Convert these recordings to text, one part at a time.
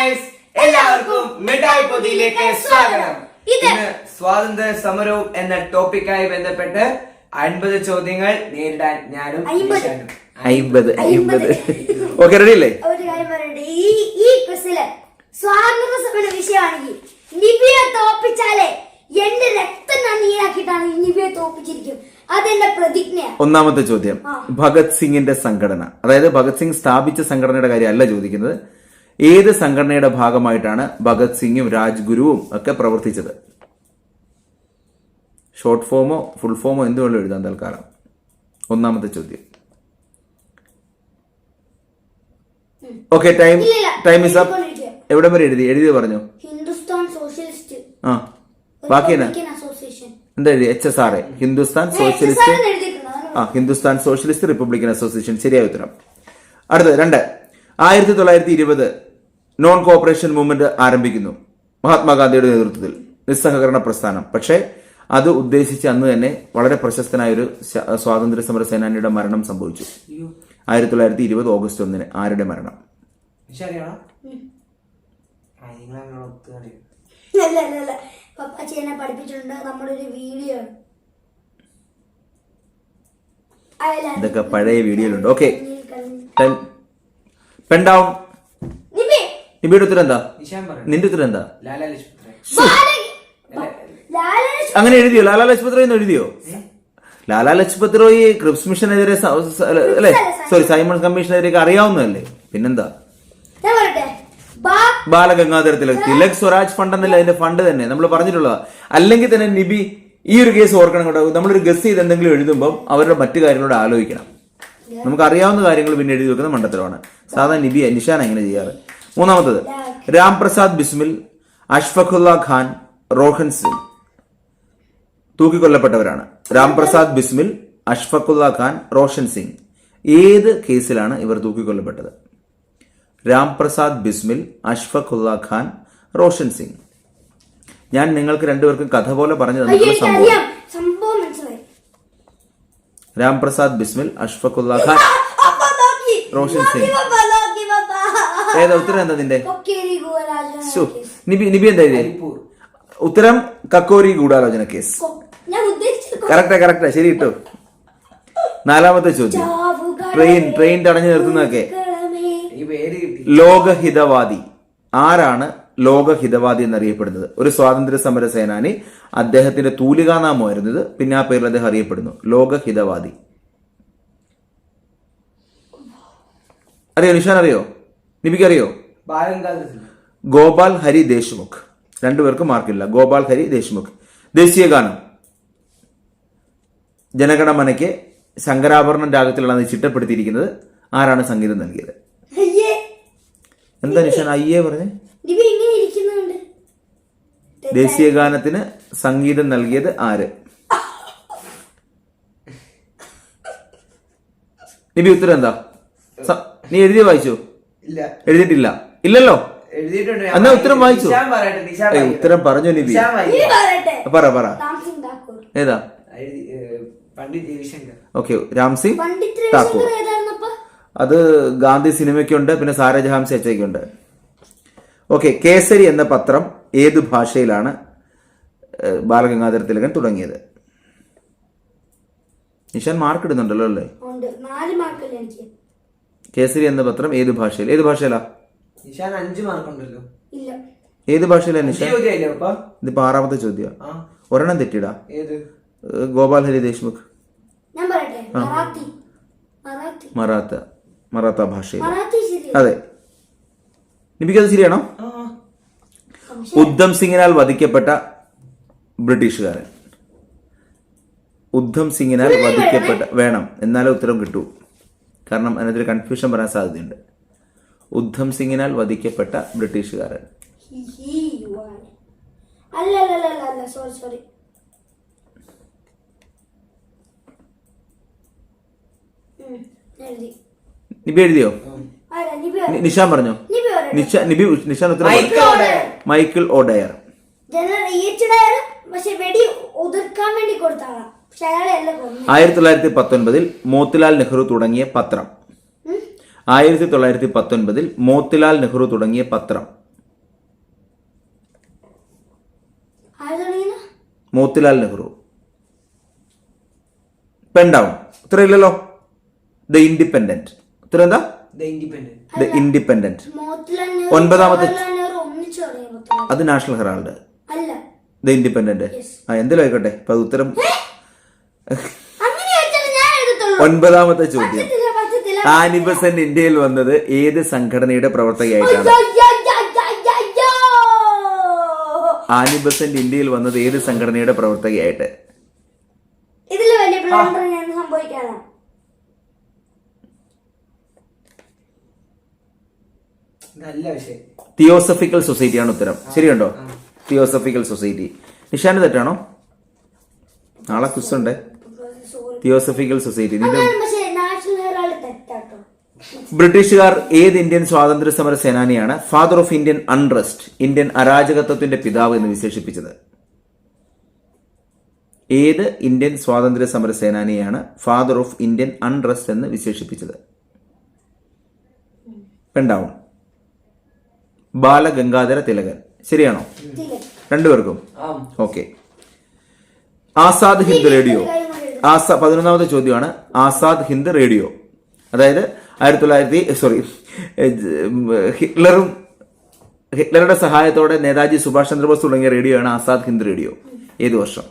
Guys എല്ലാവർക്കും മിഠായി പൊതിയിലേക്ക് സ്വാഗതം. ഇത് ഇന്ന് സ്വാതന്ത്ര്യ സമരവും എന്ന ടോപ്പിക്കായി ബന്ധപ്പെട്ട് അൻപത് ചോദ്യങ്ങൾ നേരിടാൻ ഞാനും. നിഷാനും. അയ്മ്പത് അയ്മ്പത് അയ്മ്പത്. ഓക്കെ റെഡി അല്ലേ ഒരു കാര്യം പറയട്ടെ. ഈ ഈ ക്വസ്റ്റിൽ സ്വാതന്ത്ര്യ സമര വിഷയമാണെങ്കിൽ നിബിയെ തോപ്പിച്ചാലേ എന്റെ രക്തം ഞാൻ നീരാക്കിയിട്ടാണ് ഈ നിബിയെ തോപ്പിച്ചിരിക്കും. അതെന്റെ പ്രതിജ്ഞയാണ് ഒന്നാമത്തെ ചോദ്യം. ആ. ഭഗത് സിംഗിന്റെ സംഘടന. അതായത് ഭഗത് സിംഗ് സ്ഥാപിച്ച സംഘടനയുടെ കാര്യമല്ല ചോദിക്കുന്നത്. ഏത് സംഘടനയുടെ ഭാഗമായിട്ടാണ് ഭഗത് സിംഗും രാജ്ഗുരുവും ഒക്കെ പ്രവർത്തിച്ചത്? ഷോർട്ട് ഫോമോ ഫുൾ ഫോമോ എന്തുകൊണ്ടും എഴുതാൻ തൽക്കാലം? ഒന്നാമത്തെ ചോദ്യം. Okay time time is up എവിടെ വരെ എഴുതി? എഴുതി പറഞ്ഞു? ഹിന്ദുസ്ഥാൻ സോഷ്യലിസ്റ്റ്. ആ ബാക്കി എന്താ എഴുതി H S R A. Hindustan Socialist ആ ഹിന്ദുസ്ഥാൻ സോഷ്യലിസ്റ്റ് റിപ്പബ്ലിക്കൻ അസോസിയേഷൻ. ശരിയായ ഉത്തരം. അടുത്തത് രണ്ട്. ആയിരത്തി തൊള്ളായിരത്തി ഇരുപത് നോൺ കോപ്പറേഷൻ മൂവ്മെന്റ് ആരംഭിക്കുന്നു. മഹാത്മാഗാന്ധിയുടെ നേതൃത്വത്തിൽ. നിസ്സഹകരണ പ്രസ്ഥാനം. പക്ഷേ അത് ഉദ്ദേശിച്ച് അന്ന് തന്നെ വളരെ പ്രശസ്തനായ ഒരു സ്വാതന്ത്ര്യ സമര സേനാനിയുടെ മരണം സംഭവിച്ചു. ആയിരത്തി തൊള്ളായിരത്തി ഇരുപത് ഓഗസ്റ്റ് ഒന്നിന് ആരുടെ മരണം? പപ്പാച്ചി എന്നെ പഠിപ്പിച്ചിട്ടുണ്ട്. വീഡിയോ. ഇതൊക്കെ പഴയ വീഡിയോയിലുണ്ട്. ഓക്കെ. കണ്ണിൽ കണ്ണിൽ. ടൈം പെൻ ഡൗൺ നിബി, നിബിയുടെ ഉത്തരം എന്താ. നിന്റെ ഉത്തരം എന്താ? അങ്ങനെ എഴുതിയോ? ലാലാ ലജ്പത് റോയ് എന്ന് എഴുതിയോ? ലാലാ ലജ്പത് റോയ് ക്രിപ്സ് മിഷനെതിരെ അല്ലെ സോറി സൈമൺ കമ്മീഷനെതിരെ അറിയാവുന്നതല്ലേ? പിന്നെന്താ? ഞാൻ പറയട്ടെ? ബാ- ബാലഗംഗാധര തിലക് തിലക് സ്വരാജ് ഫണ്ട് എന്നല്ല അതിന്റെ ഫണ്ട് തന്നെ. നമ്മൾ പറഞ്ഞിട്ടുള്ളതാ. അല്ലെങ്കിൽ തന്നെ നിബി ഈ ഒരു കേസ് ഓർക്കണം കേട്ടോ. നമ്മളൊരു ഗസ് ചെയ്ത് എന്തെങ്കിലും എഴുതുമ്പോൾ അവരുടെ മറ്റു കാര്യങ്ങളോട് ആലോചിക്കണം. നമുക്ക് അറിയാവുന്ന കാര്യങ്ങൾ പിന്നെ എഴുതി വെക്കുന്ന മണ്ടത്തരമാണ്. സാധാരണ നിബി നിഷാൻ എങ്ങനെ ചെയ്യാറ്. മൂന്നാമത്തത്. രാംപ്രസാദ് ബിസ്മിൽ അഷ്ഫഖുല്ല ഖാൻ റോഹൻ സിംഗ് തൂക്കിക്കൊല്ലപ്പെട്ടവരാണ്. രാം പ്രസാദ് ബിസ്മിൽ അഷ്ഫഖുല്ല ഖാൻ റോഷൻ സിംഗ് ഏത് കേസിലാണ് ഇവർ തൂക്കിക്കൊല്ലപ്പെട്ടത്? രാം പ്രസാദ് ബിസ്മിൽ അഷ്ഫഖുല്ല ഖാൻ റോഷൻ സിംഗ്. ഞാൻ നിങ്ങൾക്ക് രണ്ടുപേർക്കും കഥ പോലെ പറഞ്ഞു തന്നിട്ടുള്ള സംഭവം. രാംപ്രസാദ് ബിസ്മിൽ അഷ്ഫഖുല്ല ഖാൻ റോഷൻ സിംഗ്. ഏതാ ഉത്തരം എന്താ നിന്റെ? നിബി നിബി എന്താ ഹരിപ്പൂർ. ഉത്തരം കക്കോരി ഗൂഢാലോചന കേസ്. ഞാൻ ഉദ്ദേശിച്ചത് കറക്റ്റാ കറക്റ്റാ. ശരി കേട്ടോ നാലാമത്തെ ചോദ്യം. ട്രെയിൻ ട്രെയിൻ തടഞ്ഞു നിർത്തുന്നതൊക്കെ ലോകഹിതവാദി. ആരാണ് ലോകഹിതവാദി എന്നറിയപ്പെടുന്നത്? ഒരു സ്വാതന്ത്ര്യ സമര സേനാനി അദ്ദേഹത്തിന്റെ തൂലികാനാമമായിരുന്നു ഇത് പിന്നെ ആ പേരിൽ അദ്ദേഹം അറിയപ്പെടുന്നു. ലോകഹിതവാദി. അറിയോ നിഷാൻ അറിയോ? നിബിക്ക് അറിയോ ബാലഗംഗാധര തിലക്. ഗോപാൽ ഹരി ദേശ്മുഖ്. രണ്ടുപേർക്കും മാർക്കില്ല. ഗോപാൽ ഹരി ദേശ്മുഖ്. ദേശീയ ഗാനം. ജനഗണമനയ്ക്ക് ശങ്കരാഭരണം രാഗത്തിലാണ് ചിട്ടപ്പെടുത്തിയിരിക്കുന്നത്. ആരാണ് സംഗീതം നൽകിയത്? അയ്യേ. എന്താ നിഷാൻ അയ്യേ പറഞ്ഞേ? ദേശീയ ഗാനത്തിന് സംഗീതം നൽകിയത് ആര്? നിബി ഉത്തരം എന്താ? നീ എഴുതി വായിച്ചു? ഇല്ല. എഴുതിയിട്ടില്ല. ഇല്ലല്ലോ. എഴുതിയിട്ടുണ്ട്. ഞാൻ എന്നാ ഉത്തരം വായിച്ചു? പറയട്ടെ നിഷാൻ ഏയ്, വായിക്കട്ടെ. ഉത്തരം പറഞ്ഞു വായിക്കട്ടെ. പറയട്ടെ. പറ പറ. ഏതാ? എഴുതി, ഏ, പണ്ഡിറ്റ് രവിശങ്കർ. ഓക്കെ രാംസിംഗ് പണ്ഡിറ്റ് താക്കൂർ. രവിശങ്കർ ഏതായിരുന്നപ്പ? അത് ഗാന്ധി സിനിമയ്ക്കുണ്ട് പിന്നെ സാരജഹാം ചേച്ചയ്ക്കുണ്ട് ഓക്കെ കേസരി എന്ന പത്രം ഏത് ഭാഷയിലാണ് ഏഹ്, ബാലഗംഗാധര തിലകൻ തുടങ്ങിയത്? നിഷാൻ മാർക്ക് ഇടുന്നുണ്ടല്ലോ അല്ലേ? ഉണ്ട്. നാല് മാർക്കല്ലേ എനിക്ക്? കേസരി എന്ന പത്രം ഏത് ഭാഷയിൽ? ഏത് ഭാഷയിലാ? നിഷാൻ അഞ്ച് മാർക്കുണ്ടല്ലോ. ഇല്ല. ഏത് ഭാഷയിലാ നിഷാൻ? ഇതിപ്പോ ആറാമത്തെ ചോദ്യം ഒരെണ്ണം തെറ്റിടാ. ഗോപാൽ ഹരി ദേശ്മുഖ്. മറാത്തി. മറാത്തി. ഭാഷയിൽ അതെ. നിബിക്കത് ശരിയാണോ? ഉദ്ധം സിംഗിനാൽ വധിക്കപ്പെട്ട ബ്രിട്ടീഷുകാരൻ. ഉദ്ധം സിംഗിനാൽ വധിക്കപ്പെട്ട വേണം. എന്നാലേ ഉത്തരം കിട്ടൂ. കാരണം അതിനകത്തൊരു കൺഫ്യൂഷൻ വരാൻ സാധ്യതയുണ്ട്. ഉദ്ധം സിംഗിനാൽ വധിക്കപ്പെട്ട ബ്രിട്ടീഷുകാരൻ. സോറി സോറി നിബി എഴുതിയോ? നിഷാൻ പറഞ്ഞോ? നിഷ നിബി നിഷാൻ ഉത്തരം മൈക്കിൾ ഓഡയർ. ജനറൽ പക്ഷെ വെടി ഉതിർക്കാൻ വേണ്ടി കൊടുത്താളാ ആയിരത്തി തൊള്ളായിരത്തി പത്തൊൻപതിൽ മോത്തിലാൽ നെഹ്റു തുടങ്ങിയ പത്രം. ആയിരത്തി തൊള്ളായിരത്തി പത്തൊൻപതിൽ മോത്തിലാൽ നെഹ്റു തുടങ്ങിയ പത്രം. മോത്തിലാൽ നെഹ്റു. പെണ്ടാവും ഇത്ര ഇല്ലല്ലോ. ദ ഇൻഡിപെൻഡന്റ് ഇത്ര എന്താ? ദ ഇൻഡിപെൻഡന്റ് ഒൻപതാമത്തെ അത് നാഷണൽ ഹെറാൾഡ്. ദ ഇൻഡിപെൻഡന്റ് ആ എന്തെങ്കിലും ആയിക്കോട്ടെ. അപ്പൊ അത് ഉത്തരം ഒൻപതാമത്തെ ചോദ്യം. പറ്റത്തില്ല പറ്റത്തില്ല ആനി ബസന്റ് ഇന്ത്യയിൽ വന്നത് ഏത് സംഘടനയുടെ പ്രവർത്തകയായിട്ടാണ്? ആനിബസൻ ആനി ബസന്റ് ഇന്ത്യയിൽ വന്നത് ഏത് സംഘടനയുടെ പ്രവർത്തകയായിട്ട്? തിയോസഫിക്കൽ സൊസൈറ്റിയാണ് ഉത്തരം. ശരിയുണ്ടോ? Theosophical society. നിഷാന് തെറ്റാണോ? നാളെ ക്വിസ് ഉണ്ട്. തിയോസഫിക്കൽ സൊസൈറ്റി ബ്രിട്ടീഷുകാർ ഏത് ഇന്ത്യൻ സ്വാതന്ത്ര്യ സമര സേനാനിയാണ് father of Indian unrest Indian അരാജകത്വത്തിന്റെ പിതാവ് എന്ന് വിശേഷിപ്പിച്ചത്? ഏത് ഇന്ത്യൻ സ്വാതന്ത്ര്യ സമര സേനാനിയാണ് ഫാദർ ഓഫ് ഇന്ത്യൻ അൺറസ്റ്റ് എന്ന് വിശേഷിപ്പിച്ചത്? പെണ്ടാവും ബാലഗംഗാധര തിലകൻ. ശരിയാണോ? രണ്ടുപേർക്കും? ഓക്കെ. ആസാദ് ഹിന്ദ് റേഡിയോ. ആസാ പതിനൊന്നാമത്തെ ചോദ്യമാണ് ആസാദ് ഹിന്ദ് റേഡിയോ. അതായത് ആയിരത്തി തൊള്ളായിരത്തി സോറി ഹിറ്റ്ലറും ഹിറ്റ്ലറുടെ സഹായത്തോടെ നേതാജി സുഭാഷ് ചന്ദ്രബോസ് തുടങ്ങിയ റേഡിയോ ആണ് ആസാദ് ഹിന്ദ് റേഡിയോ. ഏത് വർഷം?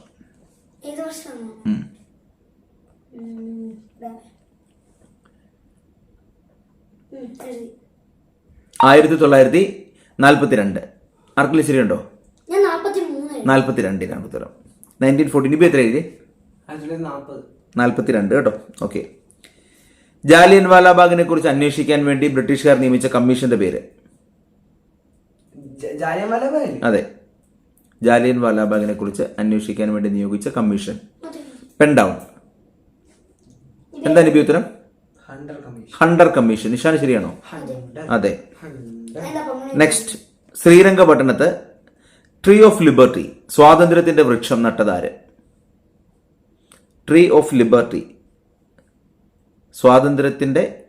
ആയിരത്തി തൊള്ളായിരത്തി നാൽപ്പത്തിരണ്ട്. ആർക്കെങ്കിലും ശരിയുണ്ടോ. നാൽപ്പത്തിരണ്ടിനാണ് ഉത്തരം. നയന്റീൻ ഫോർട്ടീൻ ഇപ്പം എത്ര എഴുതി? നാൽപ്പത്തിരണ്ട് കേട്ടോ. ഓക്കെ ജാലിയൻ വാലാബാഗിനെ കുറിച്ച് അന്വേഷിക്കാൻ വേണ്ടി ബ്രിട്ടീഷുകാർ നിയമിച്ച കമ്മീഷന്റെ പേര്. ജാലിയൻവാലാബാഗ് അതെ. ജാലിയൻ വാലാബാഗിനെ കുറിച്ച് അന്വേഷിക്കാൻ വേണ്ടി നിയോഗിച്ച കമ്മീഷൻ. പെൻഡൗൺ എന്താ നിബി ഉത്തരം? Hunter commission. നിഷാന് ശരിയാണോ? അതെ? നെക്സ്റ്റ് ശ്രീരംഗപട്ടണത്ത് ട്രീ ഓഫ് ലിബർട്ടി സ്വാതന്ത്ര്യത്തിന്റെ വൃക്ഷം നട്ടതാര് ട്രീ ഓഫ് ലിബർട്ടി സ്വാതന്ത്ര്യത്തിന്റെ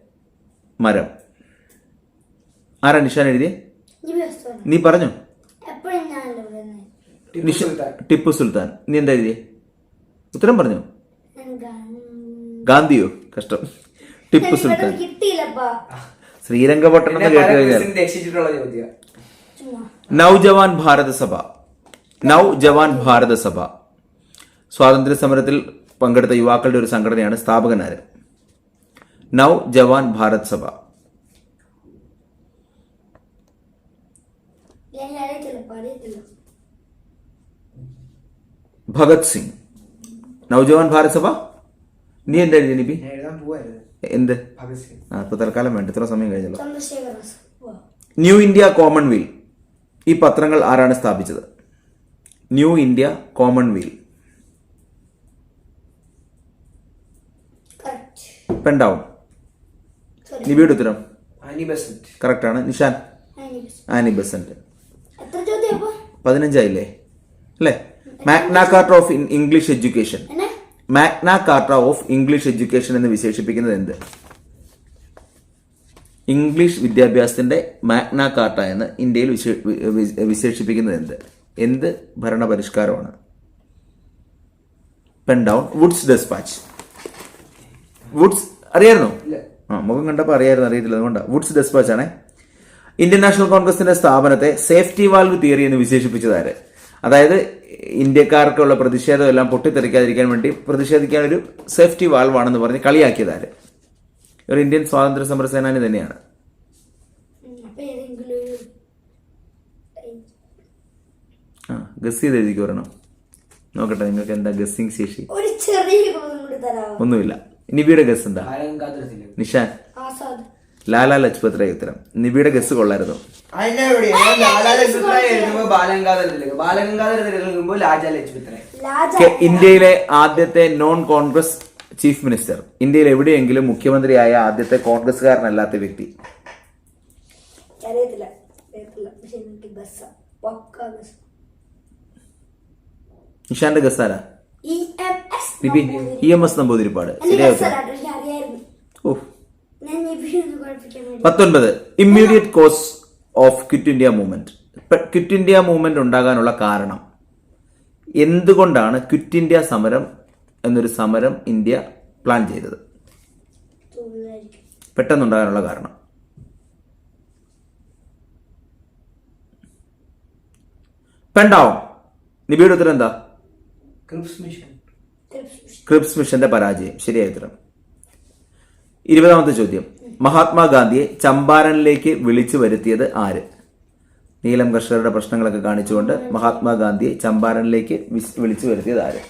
മരം. ആരാ നിഷാൻ എഴുതിയേ? നീ പറഞ്ഞു? ടിപ്പു സുൽത്താൻ. ടിപ്പു സുൽത്താൻ. നീ എന്താ എഴുതിയേ? ഉത്തരം പറഞ്ഞു? ഗാന്ധിയോ? കഷ്ടം. ടിപ്പു സുൽത്താൻ. ശ്രീരംഗപട്ടണം കേട്ട് കഴിഞ്ഞാൽ നവജവാൻ ഭാരത സഭ നവജവാൻ ഭാരത സഭ സ്വാതന്ത്ര്യ സമരത്തിൽ പങ്കെടുത്ത യുവാക്കളുടെ ഒരു സംഘടനയാണ് സ്ഥാപകനാരൻ നൗ ജവാൻ ഭാരത് സഭ. ഭഗത് സിംഗ്. നവജവാൻ ഭാരത് സഭ? നീ എന്താ എഴുതി പോവായിരുന്നു. എന്ത്? ആ ഇപ്പൊ തൽക്കാലം വേണ്ട. ഇത്ര സമയം കഴിഞ്ഞല്ലോ. ന്യൂ ഇന്ത്യ കോമൺവെൽ ഈ പത്രങ്ങൾ ആരാണ് സ്ഥാപിച്ചത്? New India Commonweal Sorry. നിബിയുടെ ഉത്തരം കറക്റ്റ് ആണ് നിഷാൻ. ആനി ബസന്റ് പതിനഞ്ചായില്ലേ? അല്ലേ? Magna Carta of English education. Magna Carta of English education എന്ന് വിശേഷിപ്പിക്കുന്നത് എന്ത്? ഇംഗ്ലീഷ് വിദ്യാഭ്യാസത്തിന്റെ മാഗ്ന കാർട്ട എന്ന് ഇന്ത്യയിൽ വിശേഷിപ്പിക്കുന്നത് എന്ത്? എന്ത് ഭരണ പരിഷ്കാരമാണ് pen down Woods despatch. Woods അറിയായിരുന്നോ? ഇല്ല. ആ മുഖം കണ്ടപ്പോൾ അറിയായിരുന്നു അറിയത്തില്ല. അതുകൊണ്ടാണ് വുഡ്സ് ഡെസ്പാച്ച് ആണേ. ഇന്ത്യൻ നാഷണൽ കോൺഗ്രസിന്റെ സ്ഥാപനത്തെ സേഫ്റ്റി വാൽവ് തിയറി എന്ന് വിശേഷിപ്പിച്ചതാര് അതായത് ഇന്ത്യക്കാർക്കുള്ള പ്രതിഷേധം എല്ലാം പൊട്ടിത്തെറിക്കാതിരിക്കാൻ വേണ്ടി പ്രതിഷേധിക്കാൻ ഒരു സേഫ്റ്റി വാൽവ് ആണെന്ന് പറഞ്ഞ് കളിയാക്കിയതാര് ഒരു ഇന്ത്യൻ സ്വാതന്ത്ര്യ സമര സേനാനി തന്നെയാണ്. ആ ഗസ് ചെയ്ത് എഴുതിക്ക് വരണം നോക്കട്ടെ നിങ്ങൾക്ക് എന്താ ഗസ്സിംഗ് ശേഷി? ഒരു ചെറിയ ക്ലൂയും തരാമോ ഒന്നുമില്ല. നിബിയുടെ ഗസ് എന്താ? നിഷാൻ. ആസാദ്. ലാലാ ലജ്പത് റായ് ഉത്തരം. നിബിയുടെ ഗസ് കൊള്ളായിരുന്നു. ഇന്ത്യയിലെ ആദ്യത്തെ നോൺ കോൺഗ്രസ് ചീഫ് മിനിസ്റ്റർ ഇന്ത്യയിൽ എവിടെയെങ്കിലും മുഖ്യമന്ത്രിയായ ആദ്യത്തെ കോൺഗ്രസ്സുകാരനല്ലാത്ത വ്യക്തി. നിഷാന്റെ ഗസാര E M S Nibi E M S Namboodiripad. എന്റെ ശരിയാ ബസ് ഉത്തരം? അല്ലാട്ടോ എനിക്ക് അറിയായിരുന്നു ഓ. ഞാൻ നിബി ഒന്ന് കുഴപ്പിക്കാൻ വേണ്ടി പത്തൊൻപത്. Immediate cause of quit India movement quit India movement ഉണ്ടാകാനുള്ള കാരണം എന്തുകൊണ്ടാണ് ക്വിറ്റ് ഇന്ത്യ സമരം എന്നൊരു സമരം ഇന്ത്യ പ്ലാൻ ചെയ്തത്. പെട്ടെന്നുണ്ടാകാനുള്ള കാരണം. പെണ്ടാവും? നിബിയുടെ ഉത്തരം എന്താ? Cripps mission. ക്രിപ്സ് മിഷന്റെ പരാജയം. ശരിയായ ഉത്തരം. ഇരുപതാമത്തെ ചോദ്യം. മഹാത്മാഗാന്ധിയെ ചമ്പാരനിലേക്ക് വിളിച്ചു വരുത്തിയത് ആര്? നീലം കർഷകരുടെ പ്രശ്നങ്ങളൊക്കെ കാണിച്ചുകൊണ്ട് മഹാത്മാഗാന്ധിയെ ചമ്പാരനിലേക്ക് വിളിച്ചു വരുത്തിയത് ആര്?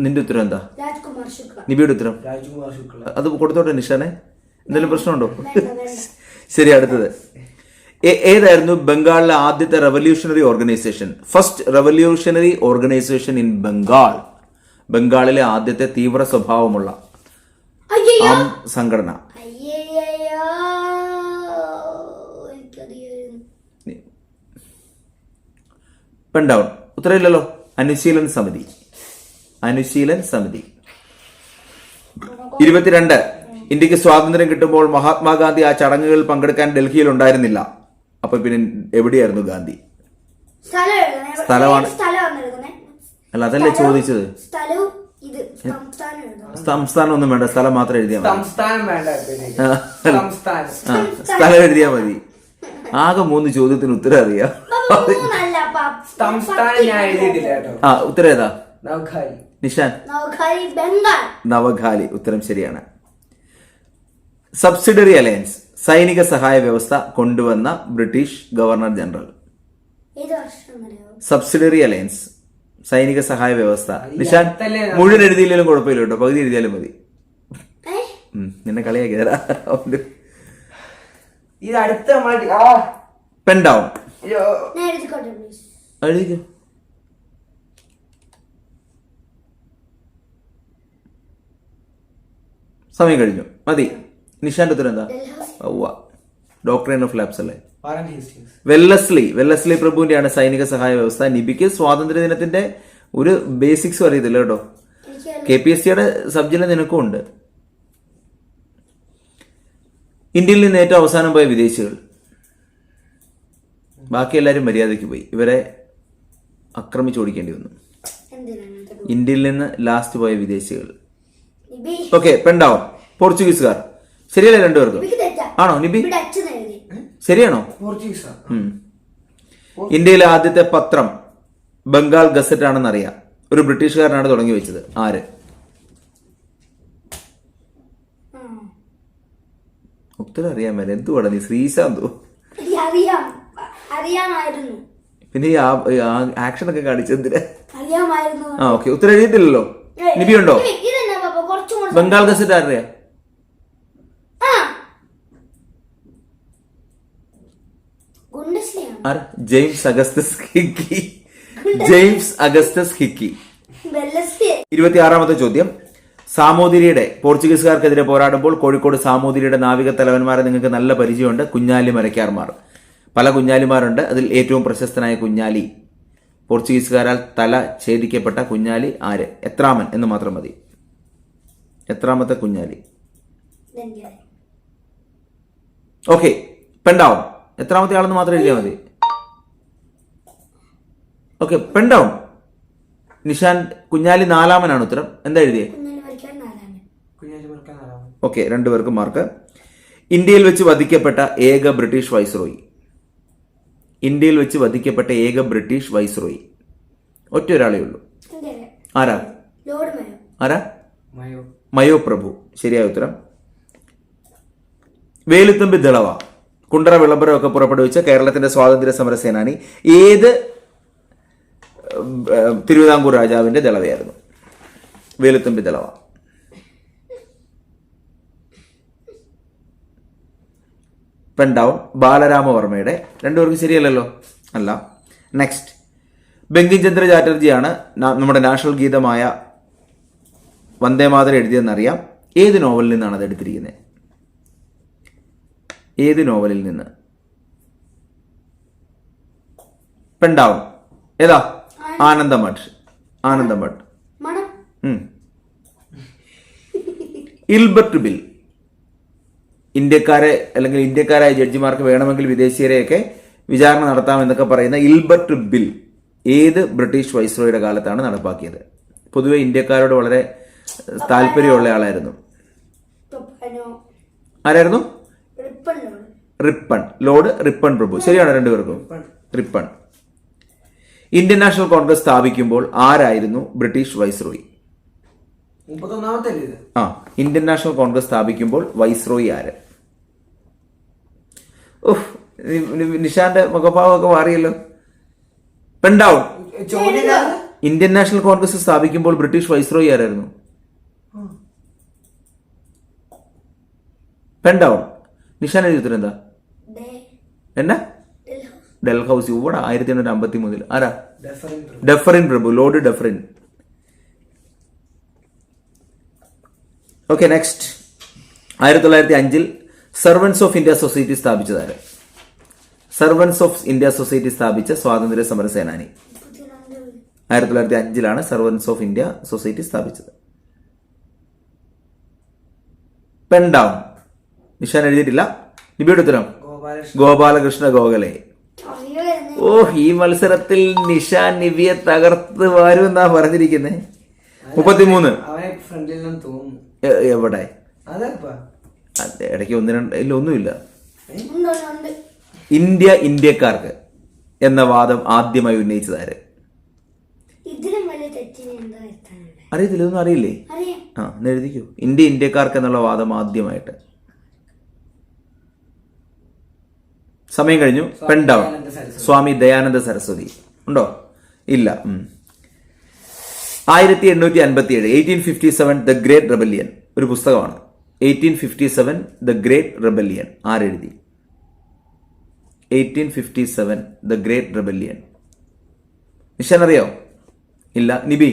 നിന്റെ ഉത്തരം എന്താ? രാജ്കുമാർ ശുക്ല. നിബിയുടെ ഉത്തരം. രാജ്കുമാർ ശുക്ല. അത് കൊടുത്തോട്ടെ നിഷാനെ? എന്തെങ്കിലും പ്രശ്നമുണ്ടോ? ശരി അടുത്തത്. ഏതായിരുന്നു ബംഗാളിലെ ആദ്യത്തെ revolutionary organisation first revolutionary organisation in Bengal ബംഗാളിലെ ആദ്യത്തെ തീവ്ര സ്വഭാവമുള്ള സംഘടന. പെൻഡൗൺ ഉത്തരവില്ലല്ലോ. അനുശീലൻ സമിതി. അനുശീലൻ സമിതി. ഇരുപത്തിരണ്ട്. ഇന്ത്യയ്ക്ക് സ്വാതന്ത്ര്യം കിട്ടുമ്പോൾ മഹാത്മാഗാന്ധി ആ ചടങ്ങുകളിൽ പങ്കെടുക്കാൻ ഡൽഹിയിൽ ഉണ്ടായിരുന്നില്ല. അപ്പൊ പിന്നെ എവിടെയായിരുന്നു ഗാന്ധി? സ്ഥലം സ്ഥലമാണ്. അല്ല അതല്ലേ ചോദിച്ചത്? സ്ഥലവും ഇത് സംസ്ഥാനം ഒന്നും വേണ്ട സ്ഥലം മാത്രം എഴുതിയാ മതി. സ്ഥലം എഴുതിയാൽ മതി. ആകെ മൂന്ന് ചോദ്യത്തിന് ഉത്തരം അറിയാം. മൂന്നല്ല സംസ്ഥാനം ഞാൻ എഴുതിയിട്ടില്ല കേട്ടോ. ആ ഉത്തരം ഏതാ? നിഷാൻ. നവഖാലി ഉത്തരം ശരിയാണ്. സബ്സിഡറി അലയൻസ് സൈനിക സഹായ വ്യവസ്ഥ കൊണ്ടുവന്ന British governor general. Subsidiary alliance സൈനിക സഹായ വ്യവസ്ഥ. നിഷാൻ മുഴുവൻ എഴുതിയില്ലെങ്കിലും കുഴപ്പമില്ല കേട്ടോ പകുതി എഴുതിയാലും മതി. നിന്നെ കളിയാക്കി തരാം. ഇത് അടുത്ത എഴുതിക്കോ. സമയം കഴിഞ്ഞു. മതി. നിഷാന്റെ ഉത്തരം എന്താ? ഔവ ഡോക്ടർ ഡോക്ടറൈൻ ഓഫ് ലാബ്സ് അല്ലേ? വെല്ലസ്ലി വെല്ലസ്ലി പ്രഭുവിന്റെയാണ് സൈനിക സഹായ വ്യവസ്ഥ. നിബിക്ക് സ്വാതന്ത്ര്യ ദിനത്തിന്റെ ഒരു ബേസിക്സ് അറിയത്തില്ല കേട്ടോ. കെ പി എസ് സിയുടെ സബ്ജില നിനക്കും ഉണ്ട്. ഇന്ത്യയിൽ നിന്ന് ഏറ്റവും അവസാനം പോയ വിദേശികൾ. ബാക്കി എല്ലാവരും മര്യാദയ്ക്ക് പോയി. ഇവരെ ആക്രമിച്ചോടിക്കേണ്ടി വന്നു. ഇന്ത്യയിൽ നിന്ന് ലാസ്റ്റ് പോയ വിദേശികൾ. നിബി ഓക്കെ പെണ്ടാവും പോർച്ചുഗീസുകാർ. ശരിയല്ലേ രണ്ടുപേർക്കും? ആണോ നിബി? ശരിയാണോ. ഇന്ത്യയിലെ ആദ്യത്തെ പത്രം ബംഗാൾ ഗസറ്റ് ആണെന്ന് അറിയാം ഒരു ബ്രിട്ടീഷുകാരനാണ് തുടങ്ങി വെച്ചത്. ആര്? ഒത്തിരി ഉത്തരം അറിയാൻ മേലെ. എന്തുവാടാ നീ? ശ്രീശാന്തോ? പിന്നെ ഈ ആ- ആക്ഷൻ ഒക്കെ കാണിച്ചെന്തിനാ അറിയാമായിരുന്നു. ആ ഓക്കെ. ഉത്തരം എഴുതിയിട്ടില്ലല്ലോ. നിബിയുണ്ടോ? നിബി ഉണ്ടോ നിബി, പാപ്പ കുറച്ചും ബംഗാൾ ഗസറ്റ് ആരുടെയാ ആ ആരാ James Augustus Hicky? James Augustus Hicky. ഇരുപത്തിയാറാമത്തെ ചോദ്യം. സാമൂതിരിയുടെ പോർച്ചുഗീസുകാർക്കെതിരെ പോരാടുമ്പോൾ കോഴിക്കോട് സാമൂതിരിയുടെ നാവിക തലവന്മാരെ നിങ്ങൾക്ക് നല്ല പരിചയമുണ്ട്. കുഞ്ഞാലി മരക്കാർമാർ. പല കുഞ്ഞാലിമാരുണ്ട്. അതിൽ ഏറ്റവും പ്രശസ്തനായ കുഞ്ഞാലി. പോർച്ചുഗീസുകാരാൽ തല ഛേദിക്കപ്പെട്ട കുഞ്ഞാലി ആര്? എത്രാമൻ എന്ന് മാത്രം മതി. എത്രാമത്തെ കുഞ്ഞാലി? ഓക്കെ. പെണ്ടാവും. എത്രാമത്തെ ആളെന്ന് മാത്രം എഴുതിയാൽ മതി. ഓക്കെ പെണ്ടാവും നിഷാൻ കുഞ്ഞാലി നാലാമനാണ് ഉത്തരം. എന്താ എഴുതിയേ? കുഞ്ഞാലി വരയ്ക്കാൻ നാലാമൻ. കുഞ്ഞാലി മറക്കാൻ നാലാമൻ. ഓക്കെ രണ്ടുപേർക്കും മാർക്ക് ഇന്ത്യയിൽ വെച്ച് വധിക്കപ്പെട്ട ഏക ബ്രിട്ടീഷ് വൈസ്രോയി ഇന്ത്യയിൽ വെച്ച് വധിക്കപ്പെട്ട ഏക ബ്രിട്ടീഷ് വൈസ്രോയി ഒറ്റ ഒരാളേ ഉള്ളൂ. ആരാ? Lord Mayo? ആരാ? മയോ. പ്രഭു. ശരിയായ ഉത്തരം. വേലുത്തമ്പി ദളവ. കുണ്ടറ വിളംബരമൊക്കെ പുറപ്പെടുവിച്ച കേരളത്തിന്റെ സ്വാതന്ത്ര്യ സമര സേനാനി. ഏത് തിരുവിതാംകൂർ രാജാവിന്റെ ദളവയായിരുന്നു. വേലുത്തമ്പി ദളവ. പെൻഡൗൺ ബാലരാമവർമ്മയുടെ രണ്ടുപേർക്കും ശരിയല്ലല്ലോ? അല്ല. നെക്സ്റ്റ് ബങ്കിം ചന്ദ്ര ചാറ്റർജിയാണ് നമ്മുടെ നാഷണൽ ഗീതമായ വന്ദേമാതരം എഴുതിയെന്നറിയാം ഏത് നോവലിൽ നിന്നാണ് അത് എടുത്തിരിക്കുന്നത്? ഏത് നോവലിൽ നിന്ന്? പെണ്ടാവും ഏതാ? ആനന്ദമഠ്. ആനന്ദമഠ്. Ilbert bill. ഇന്ത്യക്കാരെ അല്ലെങ്കിൽ ഇന്ത്യക്കാരായ ജഡ്ജിമാർക്ക് വേണമെങ്കിൽ വിദേശീയരെയൊക്കെ വിചാരണ നടത്താമെന്നൊക്കെ പറയുന്ന ഇൽബർട്ട് ബിൽ ഏത് ബ്രിട്ടീഷ് വൈസ്രോയുടെ കാലത്താണ് നടപ്പാക്കിയത്? പൊതുവെ ഇന്ത്യക്കാരോട് വളരെ താല്പര്യമുള്ള ആളായിരുന്നു. തൊപ്പനോ. ആരായിരുന്നു? Ripon lord. റിപ്പൺ പ്രഭു. ശരിയാണ് രണ്ടുപേർക്കും? റിപ്പൺ ഇന്ത്യൻ നാഷണൽ കോൺഗ്രസ് സ്ഥാപിക്കുമ്പോൾ ആരായിരുന്നു ബ്രിട്ടീഷ് വൈസ്രോയി? ആ ഇന്ത്യൻ നാഷണൽ കോൺഗ്രസ് സ്ഥാപിക്കുമ്പോൾ വൈസ്രോയി ആര്? നി- നിഷാന്റെ മുഖഭാവമൊക്കെ മാറിയല്ലോ. പെണ്ടാവും. ഇന്ത്യൻ നാഷണൽ കോൺഗ്രസ് സ്ഥാപിക്കുമ്പോൾ ബ്രിട്ടീഷ് വൈസ്രോയി ആരായിരുന്നു? പെണ്ടാവും നിഷാൻ എഴുതി ഉത്തരം എന്താ? എന്നാ? ഡൽഹൌസി ഇവിടെ ആയിരത്തി എണ്ണൂറ്റി അമ്പത്തി മൂന്നിൽ ആരാ. ഡെഫറിൻ പ്രഭു ലോർഡ് ഡെഫറിൻ. ഓക്കെ നെക്സ്റ്റ് ആയിരത്തി തൊള്ളായിരത്തി അഞ്ചിൽ സർവൻസ് ഓഫ് ഇന്ത്യ സൊസൈറ്റി സ്ഥാപിച്ചതാര്? സർവൻസ് ഓഫ് ഇന്ത്യ സൊസൈറ്റി സ്ഥാപിച്ച സ്വാതന്ത്ര്യ സമര സേനാനി. ആയിരത്തി തൊള്ളായിരത്തി അഞ്ചിലാണ് സർവൻസ് ഓഫ് ഇന്ത്യ സൊസൈറ്റി സ്ഥാപിച്ചത് പെൻഡൗൺ നിഷാൻ എഴുതിയിട്ടില്ല. നിബിയുടെ ഉത്തരം? ഗോപാലകൃഷ്ണ ഗോഖലെ. ഓ ഈ മത്സരത്തിൽ നിഷാൻ നിവിയെ തകർത്ത് മുപ്പത്തിമൂന്ന്. അവനെ ഫ്രണ്ടിൽ നിന്ന് തോന്നുന്നു എവിടെ? ഇടയ്ക്ക് ഒന്ന് രണ്ട് ഇല്ല ഒന്നുമില്ല. ഇന്ത്യ ഇന്ത്യക്കാർക്ക് എന്ന വാദം ആദ്യമായി ഉന്നയിച്ചതാര് ഇതിലും വലിയ തെറ്റിന് എന്താ വരുത്താനുള്ളത്? അറിയത്തില്ല ഇതൊന്നും അറിയില്ലേ? അറിയാം. ആ എഴുതിക്കോ. ഇന്ത്യ ഇന്ത്യക്കാർക്ക് എന്നുള്ള വാദം ആദ്യമായിട്ട്. സമയം കഴിഞ്ഞു. പെൺഡവൺ സ്വാമി ദയാനന്ദ സരസ്വതി. ഉണ്ടോ? ഇല്ല. ആയിരത്തി എണ്ണൂറ്റി അൻപത്തി ഏഴ് eighteen fifty seven the great rebellion. ഒരു പുസ്തകമാണ്. Eighteen fifty seven the great rebellion. ആരെഴുതി? Eighteen fifty seven the great rebellion. Nishan അറിയോ? ഇല്ല. നിബി?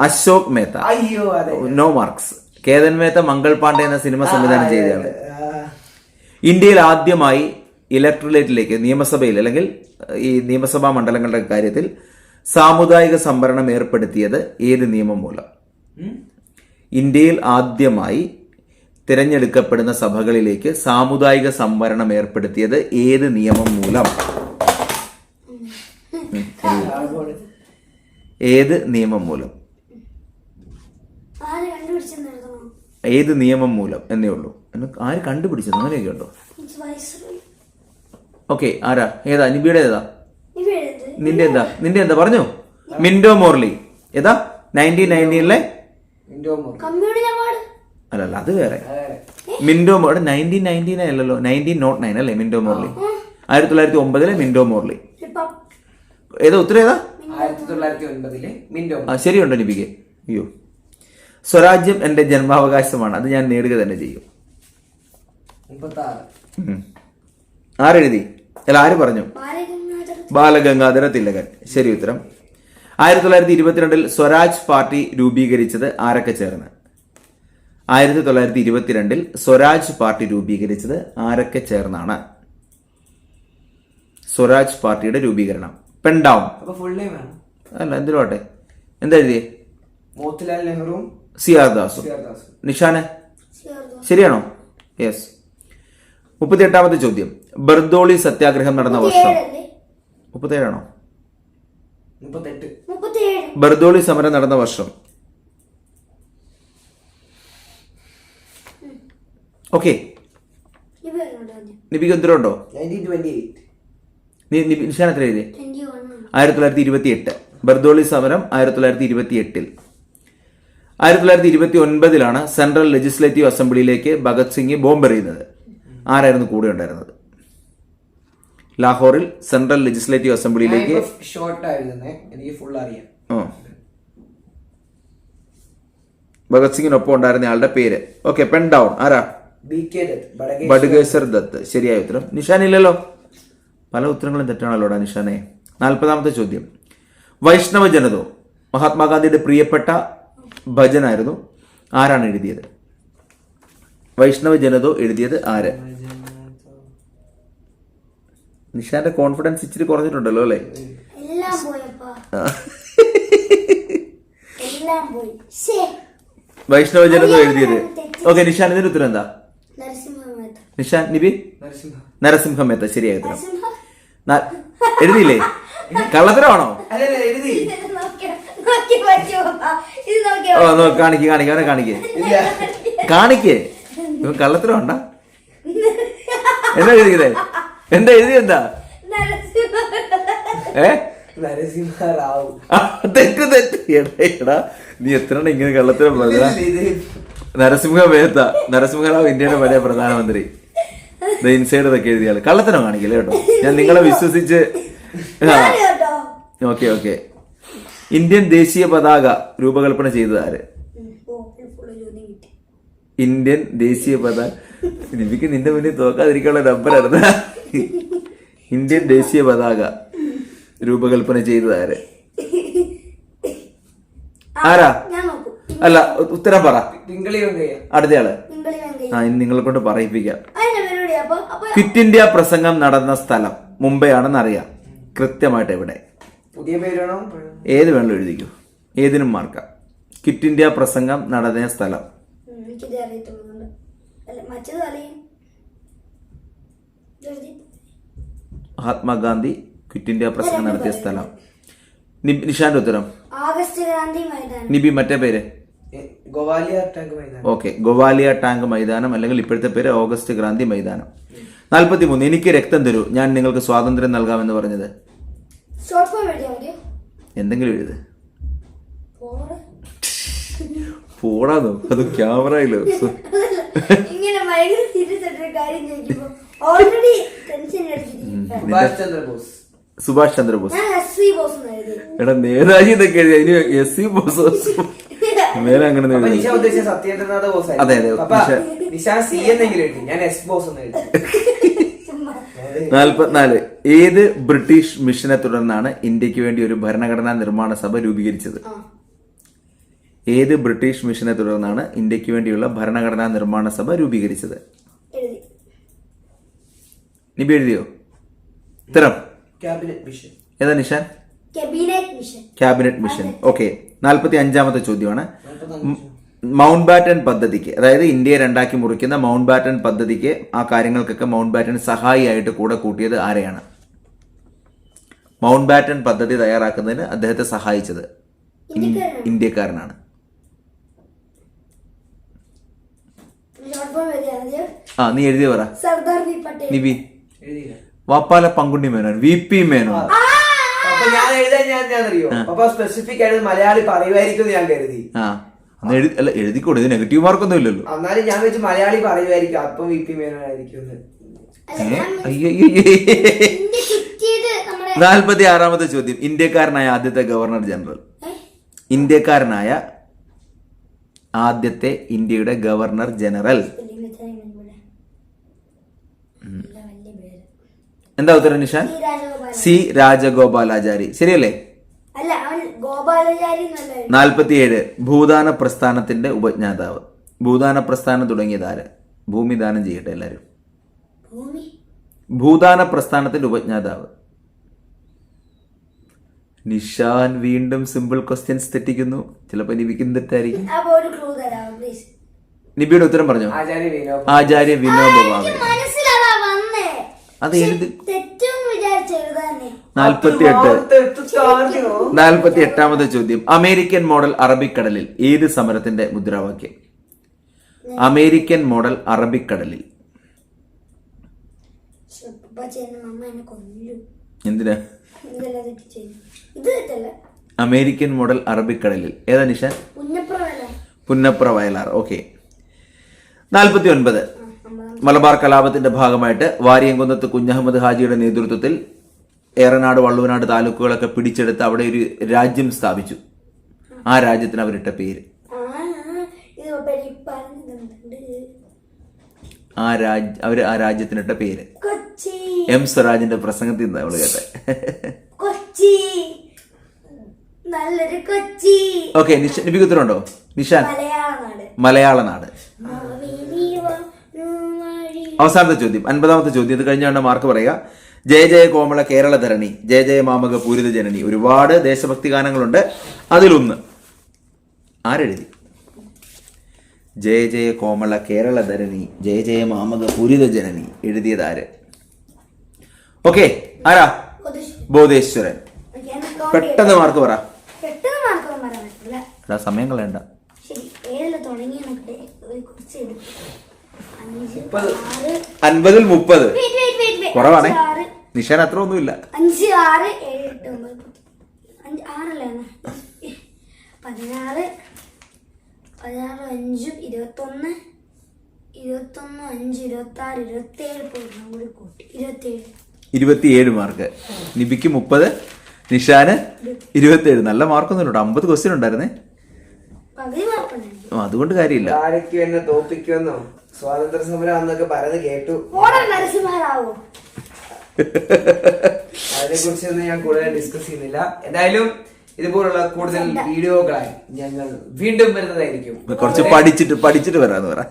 അശോക് മേത്ത. അയ്യോ നോ മാർക്സ്. കേതൻ മേത്ത മംഗൾ പാണ്ഡെ എന്ന സിനിമ സംവിധാനം ചെയ്തയാണ് ഇന്ത്യയിൽ ആദ്യമായി ഇലക്ട്രലേറ്റിലേക്ക് നിയമസഭയിൽ അല്ലെങ്കിൽ ഈ നിയമസഭാ മണ്ഡലങ്ങളുടെ കാര്യത്തിൽ സാമുദായിക സംവരണം ഏർപ്പെടുത്തിയത് ഏത് നിയമം മൂലം? ഇന്ത്യയിൽ ആദ്യമായി തിരഞ്ഞെടുക്കപ്പെടുന്ന സഭകളിലേക്ക് സാമുദായിക സംവരണം ഏർപ്പെടുത്തിയത് ഏത് നിയമം മൂലം. ഏത് നിയമം മൂലം? ഏത് നിയമം മൂലം എന്നേ ഉള്ളൂ. ആര് കണ്ടുപിടിച്ചത് അങ്ങനെയൊക്കെ ഉണ്ടോ ഓക്കെ ആരാ? ഏതാ? നിബിയുടെ ഏതാ? നിന്റെ എന്താ? നിന്റെ എന്താ? പറഞ്ഞു. Minto Morley. ഏതാ? നയന്റീൻ നയന്റീനിലെ അല്ലല്ല അത് വേറെ. മിൻഡോ മോർലി നയന്റീൻ നയന്റീൻ അല്ലല്ലോ. നയന്റീൻ നോട്ട് നയൻ അല്ലേ മിൻഡോ മോർലി? ആയിരത്തി തൊള്ളായിരത്തി ഒമ്പതിലെ മിൻഡോ മോർലി. ഏതാ ഉത്തരം ഏതാ? ആ ശരിയുണ്ടോ നിബിക്ക് അയ്യോ. സ്വരാജ്യം എന്റെ ജന്മാവകാശമാണ്. അത് ഞാൻ നേടുക തന്നെ ചെയ്യും. ആരെഴുതി? അല്ല ആര് പറഞ്ഞു? ബാലഗംഗാധര തിലകൻ ശരി ഉത്തരം. ആയിരത്തി തൊള്ളായിരത്തി ഇരുപത്തിരണ്ടിൽ സ്വരാജ് പാർട്ടി രൂപീകരിച്ചത് ആരൊക്കെ ചേർന്ന്? ആയിരത്തി തൊള്ളായിരത്തി ഇരുപത്തിരണ്ടിൽ സ്വരാജ് പാർട്ടി രൂപീകരിച്ചത് ആരൊക്കെ ചേർന്നാണ്? സ്വരാജ് പാർട്ടിയുടെ രൂപീകരണം. പെണ്ടാവും അല്ല എന്തിനോട്ടെ എന്താ എഴുതിയേ? മോത്തിലാൽ നെഹ്റുവും സി ആർ ദാസും സി ആർ ദാസും നിഷാനെ ശരിയാണോ? യെസ്. മുപ്പത്തി എട്ടാമത്തെ ചോദ്യം. ബർദോളി സത്യാഗ്രഹം നടന്ന വർഷം. മുപ്പത്തേഴാണോ ബർദോളി സമരം നടന്ന വർഷം. ഓക്കെ. നിബിക്ക് ഉത്തരവുണ്ടോ നിഷാൻ എത്ര എഴുതി ആയിരത്തി തൊള്ളായിരത്തി ഇരുപത്തി എട്ട് ബർദോളി സമരം ആയിരത്തി തൊള്ളായിരത്തി ഇരുപത്തി എട്ടിൽ ആയിരത്തി തൊള്ളായിരത്തി ഇരുപത്തി ഒൻപതിലാണ് സെൻട്രൽ ലെജിസ്ലേറ്റീവ് അസംബ്ലിയിലേക്ക് ഭഗത് സിംഗ് ബോംബെറിയുന്നത്. ആരായിരുന്നു കൂടെ ഉണ്ടായിരുന്നത്? ലാഹോറിൽ സെൻട്രൽ ലെജിസ്ലേറ്റീവ് അസംബ്ലിയിലേക്ക് ഷോർട്ട് ആയിരുന്നേ എനിക്ക് ഫുൾ അറിയാം. ആ. ഭഗത് സിംഗിനൊപ്പം ഉണ്ടായിരുന്ന ആളുടെ പേര്. ഓക്കെ പെൻ ഡൗൺ ആരാ? ബി കെ ദത്ത് ശരിയായ ഉത്തരം. നിഷാൻ ഇല്ലല്ലോ പല ഉത്തരങ്ങളും തെറ്റാണല്ലോടാ നിഷാനെ. നാൽപ്പതാമത്തെ ചോദ്യം. വൈഷ്ണവ ജനതോ മഹാത്മാഗാന്ധിയുടെ പ്രിയപ്പെട്ട ഭജനായിരുന്നു ആരാണ് എഴുതിയത്? വൈഷ്ണവ ജനതോ എഴുതിയത് ആര്? നിഷാന്റെ കോൺഫിഡൻസ് ഇച്ചിരി കുറഞ്ഞിട്ടുണ്ടല്ലോ അല്ലേ? എല്ലാം പോയപ്പാ. എല്ലാം പോയി. ശേ വൈഷ്ണവ ജനത എഴുതിയത്. ഓക്കെ നിഷാൻ ഇതിന്റെ ഉത്തരം എന്താ? നിഷാൻ നിബി? നരസിംഹ. മേത്ത ശരിയായ ഉത്തരം. എഴുതിയില്ലേ? കള്ളത്തരമാണോ? നോക്കി? ഓ നോ കാണിക്ക് കാണിക്ക് അവനെ കാണിക്ക്. ഇല്ല. കാണിക്ക്? ഇവൻ കള്ളത്തരം ഉണ്ട. എന്താ എഴുതിയത്? എന്താ എഴുതി എന്താ. ഏ? നരസിംഹറാവു. തെറ്റ് തെറ്റ്. എടാ എടാ. നീ എത്ര ഇങ്ങനെ കള്ളത്തിന് പറഞ്ഞ നരസിംഹ മേത്ത നരസിംഹറാവ് ഇന്ത്യയുടെ വലിയ പ്രധാനമന്ത്രി. ദ ഇൻസൈഡർ ഒക്കെ എഴുതിയാൽ കള്ളത്തരം കാണിക്കില്ല കേട്ടോ? ഞാൻ നിങ്ങളെ വിശ്വസിച്ച്. Okay okay. ഇന്ത്യൻ ദേശീയ പതാക രൂപകൽപ്പന ചെയ്തത് ആര്. ഇന്ത്യൻ ദേശീയ പതാക. നിനക്ക് നിന്റെ മുന്നിൽ തോക്കാതിരിക്കാനുള്ള നമ്പറായിരുന്നു ഇന്ത്യൻ ദേശീയ പതാക രൂപകൽപ്പന ചെയ്തത് ആര് ആരാ? ഞാൻ നോക്കും. അല്ല ഉത്തരം പറ. അടുത്തയാൾ. നിങ്ങളി ആ ഇനി നിങ്ങളെ കൊണ്ട് പറയിപ്പിക്കാം. ഫിറ്റ് ഇന്ത്യ പ്രസംഗം നടന്ന സ്ഥലം മുംബൈ ആണെന്ന് അറിയാം. കൃത്യമായിട്ട് എവിടെ? പുതിയ പേരാണോ ഏത് വേണം എഴുതിക്കൂ. ഏതിനും മാർക്കാം. ഫിറ്റ് ഇന്ത്യ പ്രസംഗം നടന്ന സ്ഥലം. മഹാത്മാഗാന്ധി ക്വിറ്റ് ഇന്ത്യ പ്രസംഗം നടത്തിയ സ്ഥലം. നിഷാന്റെ ഉത്തരം. ഗാന്ധി മൈതാനം. നിബി മറ്റേ പേര്? ഗോവാലിയ ടാങ്ക് മൈതാനം. ഓക്കെ ഗോവാലിയ ടാങ്ക് മൈതാനം അല്ലെങ്കിൽ ഇപ്പോഴത്തെ പേര് ഓഗസ്റ്റ് ക്രാന്തി മൈതാനം. നാൽപ്പത്തി മൂന്ന് എനിക്ക് രക്തം തരൂ. ഞാൻ നിങ്ങൾക്ക് സ്വാതന്ത്ര്യം നൽകാമെന്ന് പറഞ്ഞത്. എന്തെങ്കിലും എഴുത്. പോടെ. പോടാന്നോ അത് ക്യാമറയിലോ. ഇങ്ങനെ already tension Subhash Chandra Bose. C Bose എടാ നേതാജി എന്നൊക്കെ എഴുതി. അതിന് എസ് സി ബോസ്. മേലെ അങ്ങനെ നിഷ ഉദ്ദേശിച്ച സത്യേന്ദ്രനാഥ ബോസ് അതെ, അതെ, അപ്പൊ നിഷ- നിഷ സി എന്നെങ്കിലും എഴുതി. ഞാൻ എസ് ബോസ് എന്ന് എഴുതി. നാൽപ്പത്തിനാല്. ഏത് ബ്രിട്ടീഷ് മിഷനെ തുടർന്നാണ് ഇന്ത്യയ്ക്ക് വേണ്ടി ഒരു ഭരണഘടനാ നിർമ്മാണ സഭ രൂപീകരിച്ചത്? ഏത് ബ്രിട്ടീഷ് മിഷനെ തുടർന്നാണ് ഇന്ത്യയ്ക്ക് വേണ്ടിയുള്ള ഭരണഘടനാ നിർമ്മാണ സഭ രൂപീകരിച്ചത്? നിബി എഴുതിയോ? ഉത്തരം. ഏതാ നിഷാൻ? ക്യാബിനറ്റ് മിഷൻ ഓക്കെ നാൽപ്പത്തി അഞ്ചാമത്തെ ചോദ്യമാണ്. മൗണ്ട് ബാറ്റൻ പദ്ധതിക്ക് അതായത് ഇന്ത്യയെ രണ്ടാക്കി മുറിക്കുന്ന മൗണ്ട് ബാറ്റൻ പദ്ധതിക്ക് ആ കാര്യങ്ങൾക്കൊക്കെ മൗണ്ട് ബാറ്റൻ സഹായിയായിട്ട് കൂടെ കൂട്ടിയത് ആരെയാണ്? മൗണ്ട് ബാറ്റൻ പദ്ധതി തയ്യാറാക്കുന്നതിന് അദ്ദേഹത്തെ സഹായിച്ചത് ഇന്ത്യക്കാരനാണ്. ആ നീ എഴുതി പറ. Sardar V Patel. Nibi. Vappala Pangunni Menon V P Menon. അപ്പൊ ഞാൻ എഴുതാൻ ഞാൻ ഞാൻ അറിയോ അപ്പൊ സ്പെസിഫിക് ആയിട്ട് മലയാളി പറയുമായിരിക്കും എന്ന് ഞാൻ കരുതി. ആ അന്ന് എഴുതി അല്ല എഴുതിക്കൂടെ ഇത് നെഗറ്റീവ് മാർക്കൊന്നും ഇല്ലല്ലോ. എന്നാലും ഞാൻ വെച്ച് മലയാളി പറയുമായിരിക്കും അപ്പം വി പി മേനോനായിരിക്കും എന്ന് നാൽപ്പത്തി ആറാമത്തെ ചോദ്യം. ഇന്ത്യക്കാരനായ ആദ്യത്തെ ഗവർണർ ജനറൽ. ഇന്ത്യക്കാരനായ ആദ്യത്തെ ഇന്ത്യയുടെ ഗവർണർ ജനറൽ സ്പെല്ലിംഗ് വെച്ചാൽ ഇങ്ങനെ ഇവിടെ. നല്ല വലിയ പേര് എന്താ ഉത്തരം നിഷാൻ? സി രാജഗോപാലാചാരി. ശരിയല്ലേ? നാൽപ്പത്തിയേഴ്. ഭൂദാന പ്രസ്ഥാനത്തിന്റെ ഉപജ്ഞാതാവ്. ഭൂദാന പ്രസ്ഥാനം തുടങ്ങിയത് ആര് ഭൂമി ദാനം ചെയ്യട്ടെ എല്ലാരും. ഭൂദാന പ്രസ്ഥാനത്തിന്റെ ഉപജ്ഞാതാവ്. നിഷാൻ വീണ്ടും സിമ്പിൾ ക്വസ്റ്റ്യൻസ് തെറ്റിക്കുന്നു. ചിലപ്പോ നിബിക്കും തെറ്റായിരിക്കും? നിബിയുടെ ഉത്തരം പറഞ്ഞു? ആചാര്യ വിനോദ ആചാര്യ വിനോബ ഭാവെ മനസ്സിലതാ വന്നേ അത് എഴുതാനേ. നാൽപ്പത്തി എട്ട് നാൽപ്പത്തി എട്ടാമത്തെ ചോദ്യം. അമേരിക്കൻ മോഡൽ അറബിക്കടലിൽ ഏത് സമരത്തിന്റെ മുദ്രാവാക്യം? അമേരിക്കൻ മോഡൽ അറബിക്കടലിൽ. എന്തിനാ? അമേരിക്കൻ മോഡൽ അറബിക്കടലിൽ. ഏതാ നിഷ? ഉന്നപ്രവല പുന്നപ്ര വയലാർ. ഓക്കെ. നാൽപ്പത്തി ഒൻപത് മലബാർ കലാപത്തിന്റെ ഭാഗമായിട്ട് വാരിയംകുന്നത്ത് കുഞ്ഞഹമ്മദ് ഹാജിയുടെ നേതൃത്വത്തിൽ ഏറനാട് വള്ളുവനാട് താലൂക്കുകളൊക്കെ പിടിച്ചെടുത്ത് അവിടെ ഒരു രാജ്യം സ്ഥാപിച്ചു. ആ രാജ്യത്തിന് അവരിട്ട പേര്. ആ രാജ് അവർ ആ രാജ്യത്തിനിട്ട പേര്. എം സ്വരാജിന്റെ പ്രസംഗത്തിൽ നിന്ന് അവൾ കേട്ടെ. കൊച്ചി. നല്ലൊരു കൊച്ചി. ഓക്കെ നിഷ നിപിക്കുത്തരുണ്ടോ നിഷാൻ. മലയാള നാട് അവസാനത്തെ ചോദ്യം. അൻപതാമത്തെ ചോദ്യം. ഇത് കഴിഞ്ഞാണ് മാർക്ക് പറയുക. ജയ ജയ കോമള കേരള ധരണി. ജയ ജയ മാമക പൂരിത ജനനി. ഒരുപാട് ദേശഭക്തി ഗാനങ്ങളുണ്ട്. അതിലൊന്ന്. ആരെഴുതി? ജയ ജയ കോമള കേരള ധരണി. ജയ ജയ മാമക പൂരിത ജനനി. എഴുതിയത് ആര്? ഓക്കെ. ആരാ? ബോധേശ്വരൻ. പെട്ടെന്ന് മാർക്ക് പറ. സമയം കളയണ്ട. ശരി ഏതെല്ലാം കുറച്ച് അൻപതിൽ മുപ്പത്. കുറവാണേ. നിഷാൻ അത്ര ഒന്നുമില്ല. അഞ്ച് ആറ് ഏഴ് എട്ട് ഒമ്പത് പത്ത്. അഞ്ച് ആറല്ലേ? പതിനാറ് പതിനാറ് അഞ്ചും ഇരുപത്തൊന്ന് ഇരുപത്തൊന്ന് അഞ്ച് ഇരുപത്തി ആറ് ഇരുപത്തി ഏഴ് പോയി കൂടി കൂട്ടി. ഇരുപത്തി ഏഴ് ഇരുപത്തിയേഴ് മാർക്ക് നിബിക്ക് മുപ്പത് നിഷാന് ഇരുപത്തിയേഴ് നല്ല മാർക്കൊന്നും ഇല്ല അമ്പത് ക്വസ്റ്റ്യൻ ഉണ്ടായിരുന്നേ. അതുകൊണ്ട് കാര്യമില്ല. ആരൊക്കെ എന്നെ തോപ്പിക്കുമെന്നോ? സ്വാതന്ത്ര്യ സമരം എന്നൊക്കെ പറയുന്നത് കേട്ടു. നരസിംഹറാവോ അതിനെ കുറിച്ചൊന്നും ഞാൻ കൂടുതൽ ഡിസ്കസ് ചെയ്യുന്നില്ല. എന്തായാലും ഇതുപോലുള്ള കൂടുതൽ വീഡിയോകളായി ഞങ്ങൾ വീണ്ടും വരുന്നതായിരിക്കും. കുറച്ച് പഠിച്ചിട്ട് പഠിച്ചിട്ട് വരാന്ന് പറ.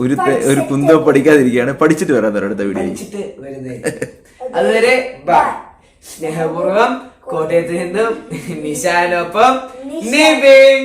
ഒരു ഒരു കുന്തോ പഠിക്കാതിരിക്കുകയാണ്. പഠിച്ചിട്ട് വരാൻ പറ അടുത്ത വീഡിയോ പഠിച്ചിട്ട് വരുന്നതായിരിക്കും. അതുവരെ ബൈ. സ്നേഹപൂർവം കോട്ടയത്ത് നിന്നും നിശാനൊപ്പം നിവിൻ.